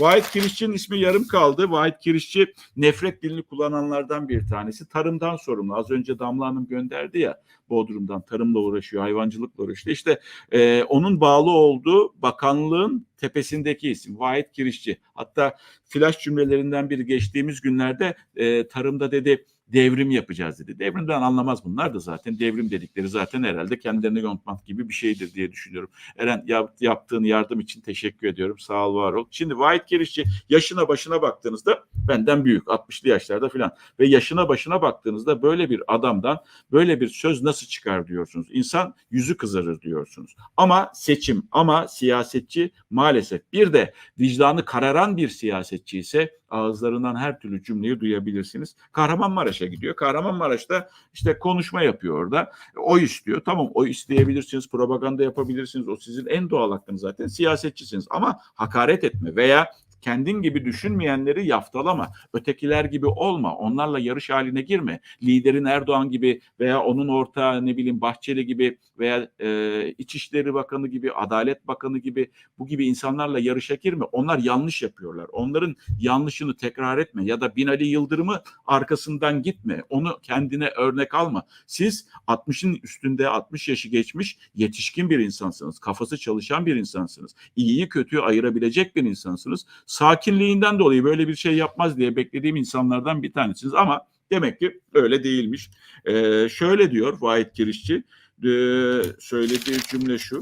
Vahit Kirişçi'nin ismi yarım kaldı. Vahit Kirişçi nefret dilini kullananlardan bir tanesi. Tarımdan sorumlu. Az önce Damla Hanım gönderdi ya Bodrum'dan tarımla uğraşıyor, hayvancılıkla uğraşıyor. İşte e, onun bağlı olduğu bakanlığın tepesindeki isim Vahit Kirişçi. Hatta flash cümlelerinden biri geçtiğimiz günlerde e, tarımda dedi devrim yapacağız dedi. Devrimden anlamaz bunlar da zaten. Devrim dedikleri zaten herhalde kendilerini yontmak gibi bir şeydir diye düşünüyorum. Eren yap, yaptığın yardım için teşekkür ediyorum. Sağ ol, var ol. Şimdi Vahit Kirişçi yaşına başına baktığınızda benden büyük 60'lı yaşlarda falan ve yaşına başına baktığınızda böyle bir adamdan böyle bir söz nasıl çıkar diyorsunuz. İnsan yüzü kızarır diyorsunuz. Ama seçim ama siyasetçi maalesef bir de vicdanı kararan bir siyasetçi ise ağızlarından her türlü cümleyi duyabilirsiniz. Kahramanmaraş'a gidiyor. Kahramanmaraş'ta işte konuşma yapıyor orada. O istiyor. Tamam o isteyebilirsiniz. Propaganda yapabilirsiniz. O sizin en doğal hakkınız zaten. Siyasetçisiniz. Ama hakaret etme veya kendin gibi düşünmeyenleri yaftalama. Ötekiler gibi olma. Onlarla yarış haline girme. Liderin Erdoğan gibi veya onun ortağı ne bileyim Bahçeli gibi veya e, İçişleri Bakanı gibi, Adalet Bakanı gibi bu gibi insanlarla yarışa girme. Onlar yanlış yapıyorlar. Onların yanlışını tekrar etme ya da Binali Yıldırım'ı arkasından gitme. Onu kendine örnek alma. Siz 60'ın üstünde 60 yaşı geçmiş yetişkin bir insansınız. Kafası çalışan bir insansınız. İyiyi kötüyü ayırabilecek bir insansınız. Sakinliğinden dolayı böyle bir şey yapmaz diye beklediğim insanlardan bir tanesiniz ama demek ki öyle değilmiş. Ee, şöyle diyor Vahit Kirişçi ee, söylediği cümle şu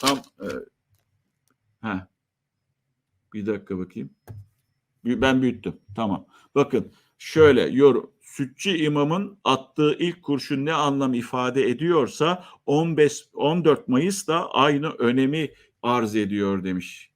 tam e, heh, bir dakika bakayım. Ben büyüttüm. Tamam. Bakın şöyle yorum. Sütçü imamın attığı ilk kurşun ne anlam ifade ediyorsa 15 14 Mayıs da aynı önemi arz ediyor demiş.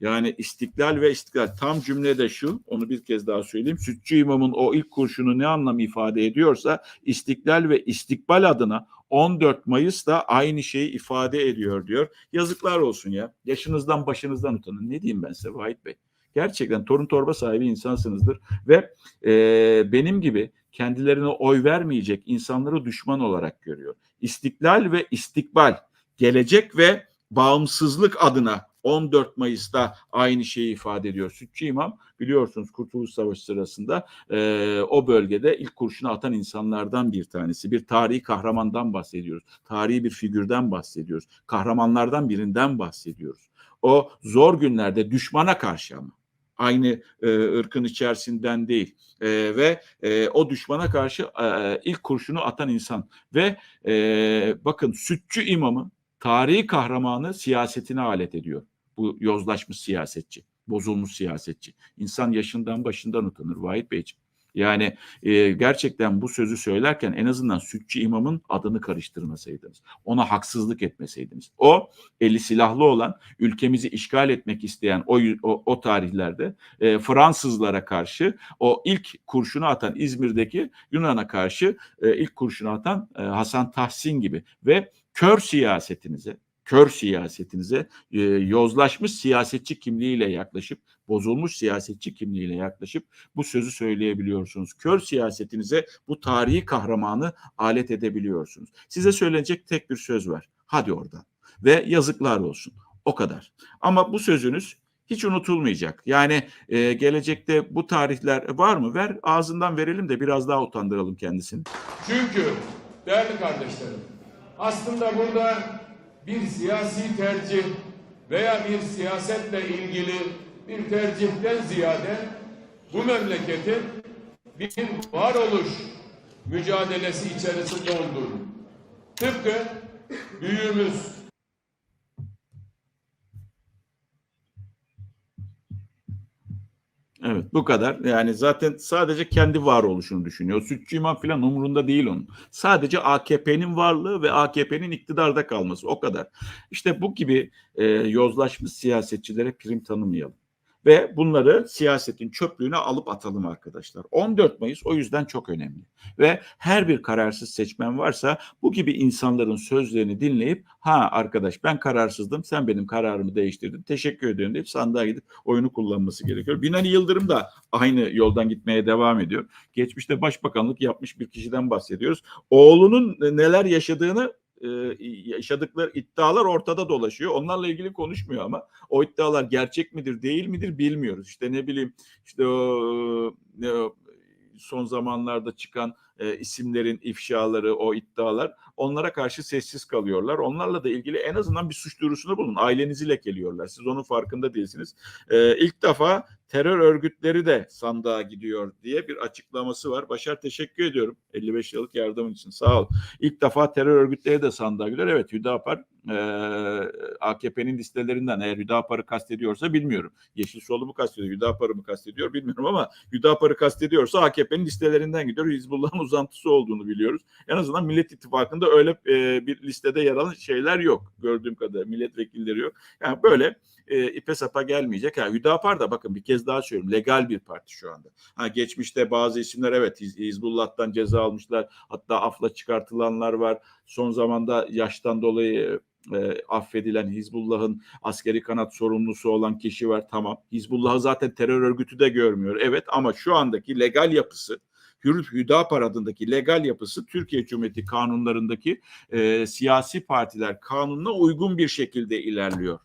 Yani istiklal ve istiklal tam cümlede şu onu bir kez daha söyleyeyim. Sütçü imamın o ilk kurşunu ne anlam ifade ediyorsa istiklal ve istikbal adına 14 Mayıs da aynı şeyi ifade ediyor diyor. Yazıklar olsun ya. Yaşınızdan başınızdan utanın. Ne diyeyim ben size Vahit Bey? Gerçekten torun torba sahibi insansınızdır ve e, benim gibi kendilerine oy vermeyecek insanları düşman olarak görüyor. İstiklal ve istikbal, gelecek ve bağımsızlık adına 14 Mayıs'ta aynı şeyi ifade ediyor. Sütçü İmam biliyorsunuz Kurtuluş Savaşı sırasında e, o bölgede ilk kurşunu atan insanlardan bir tanesi. Bir tarihi kahramandan bahsediyoruz. Tarihi bir figürden bahsediyoruz. Kahramanlardan birinden bahsediyoruz. O zor günlerde düşmana karşı ama aynı e, ırkın içerisinden değil e, ve e, o düşmana karşı e, ilk kurşunu atan insan ve e, bakın sütçü imamı tarihi kahramanı siyasetine alet ediyor. Bu yozlaşmış siyasetçi, bozulmuş siyasetçi. İnsan yaşından başından utanır Vahit Beyciğim. Yani e, gerçekten bu sözü söylerken en azından sütçü imamın adını karıştırmasaydınız. Ona haksızlık etmeseydiniz. O eli silahlı olan ülkemizi işgal etmek isteyen o, o, o tarihlerde e, Fransızlara karşı o ilk kurşunu atan İzmir'deki Yunan'a karşı e, ilk kurşunu atan e, Hasan Tahsin gibi ve kör siyasetinize kör siyasetinize e, yozlaşmış siyasetçi kimliğiyle yaklaşıp bozulmuş siyasetçi kimliğiyle yaklaşıp bu sözü söyleyebiliyorsunuz. Kör siyasetinize bu tarihi kahramanı alet edebiliyorsunuz. Size söylenecek tek bir söz var. Hadi oradan. Ve yazıklar olsun. O kadar. Ama bu sözünüz hiç unutulmayacak. Yani e, gelecekte bu tarihler var mı? Ver ağzından verelim de biraz daha utandıralım kendisini. Çünkü değerli kardeşlerim aslında burada bir siyasi tercih veya bir siyasetle ilgili bir tercihten ziyade bu memleketin bir varoluş mücadelesi içerisinde olduğunu tıpkı büyüğümüz Evet bu kadar. Yani zaten sadece kendi varoluşunu düşünüyor. Sütçü imam falan umurunda değil onun. Sadece AKP'nin varlığı ve AKP'nin iktidarda kalması o kadar. İşte bu gibi e, yozlaşmış siyasetçilere prim tanımayalım. Ve bunları siyasetin çöplüğüne alıp atalım arkadaşlar. 14 Mayıs o yüzden çok önemli. Ve her bir kararsız seçmen varsa bu gibi insanların sözlerini dinleyip ha arkadaş ben kararsızdım sen benim kararımı değiştirdin teşekkür ediyorum deyip sandığa gidip oyunu kullanması gerekiyor. Binali Yıldırım da aynı yoldan gitmeye devam ediyor. Geçmişte başbakanlık yapmış bir kişiden bahsediyoruz. Oğlunun neler yaşadığını e, yaşadıkları iddialar ortada dolaşıyor. Onlarla ilgili konuşmuyor ama o iddialar gerçek midir değil midir bilmiyoruz. İşte ne bileyim işte o, o son zamanlarda çıkan e, isimlerin ifşaları, o iddialar onlara karşı sessiz kalıyorlar. Onlarla da ilgili en azından bir suç duyurusunda bulun. Ailenizi lekeliyorlar. Siz onun farkında değilsiniz. E, ilk defa terör örgütleri de sandığa gidiyor diye bir açıklaması var. Başar teşekkür ediyorum 55 yıllık yardımın için. Sağ ol. İlk defa terör örgütleri de sandığa gidiyor. Evet Hüdapar e, AKP'nin listelerinden eğer Hüdapar'ı kastediyorsa bilmiyorum. Yeşil Sol'u mu kastediyor, Hüdapar'ı mı kastediyor bilmiyorum ama Hüdapar'ı kastediyorsa AKP'nin listelerinden gidiyor. Hizbullah'ın uzantısı olduğunu biliyoruz. En azından Millet İttifakı'nda öyle e, bir listede yer alan şeyler yok. Gördüğüm kadarıyla milletvekilleri yok. Yani böyle e, ipe sapa gelmeyecek. Ha, Hüdapar da bakın bir kez daha söylüyorum legal bir parti şu anda. Ha, geçmişte bazı isimler evet Hiz- Hizbullah'tan ceza almışlar. Hatta afla çıkartılanlar var. Son zamanda yaştan dolayı e, affedilen Hizbullah'ın askeri kanat sorumlusu olan kişi var. Tamam. Hizbullah'ı zaten terör örgütü de görmüyor. Evet ama şu andaki legal yapısı Hür Hüdapar adındaki legal yapısı Türkiye Cumhuriyeti kanunlarındaki e, siyasi partiler kanununa uygun bir şekilde ilerliyor.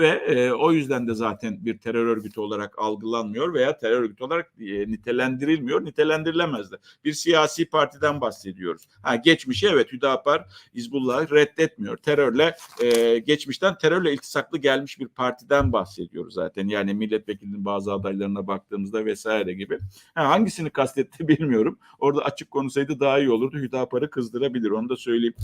Ve e, o yüzden de zaten bir terör örgütü olarak algılanmıyor veya terör örgütü olarak e, nitelendirilmiyor, nitelendirilemez de. Bir siyasi partiden bahsediyoruz. Ha, geçmişi evet Hüdapar Hizbullah'ı reddetmiyor. Terörle e, geçmişten terörle iltisaklı gelmiş bir partiden bahsediyoruz zaten. Yani milletvekilinin bazı adaylarına baktığımızda vesaire gibi. Ha, hangisini kastetti bilmiyorum. Orada açık konuşsaydı daha iyi olurdu. Hüdapar'ı kızdırabilir onu da söyleyeyim.